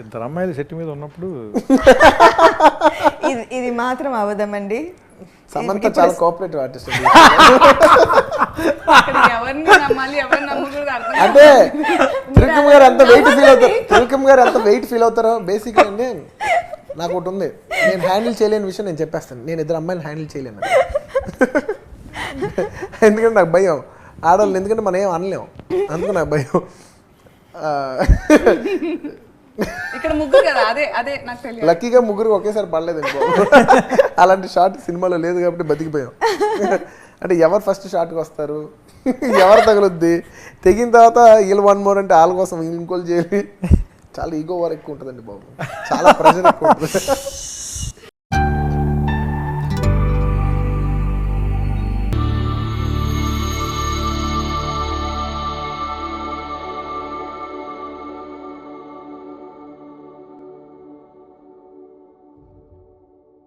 ఇద్దరు అమ్మాయిలు సెట్ మీద ఉన్నప్పుడు ఇది ఇది మాత్రం అవదమండి సమంత చాలా కోఆపరేటివ్ ఆర్టిస్ట్. అంటే త్రికమ్ గారు ఎంత వెయిట్ ఫీల్ అవుతారు త్రికమ్ గారు ఎంత వెయిట్ ఫీల్ అవుతారో బేసిక్ అంటే నాకు ఒకటి ఉంది. నేను హ్యాండిల్ చేయలేని విషయం నేను చెప్పేస్తాను. నేను ఇద్దరు అమ్మాయిలు హ్యాండిల్ చేయలేను. ఎందుకంటే నాకు భయం. ఆడవాళ్ళు ఎందుకంటే మనం ఏం అనలేం. అందుకు నాకు భయం. ఆ, ఇక్కడ ముగ్గురు కదా అదే అదే నాకు తెలియదు. లక్కీగా ముగ్గురు ఒకేసారి పడలేదు అలాంటి షాట్ సినిమాలో లేదు కాబట్టి బతికిపోయాం. అంటే ఎవరు ఫస్ట్ షాట్కి వస్తారు? ఎవరు తగులుద్ది? తెగిన తర్వాత వీళ్ళు వన్ మోర్ అంటే వాళ్ళ కోసం ఇంకోళ్ళు చేయాలి. చాలా ఈగో ఓవర్ ఎక్కువ ఉంటుందండి బాబు. చాలా ప్రెషర్ ఎక్కువ ఉంటుంది.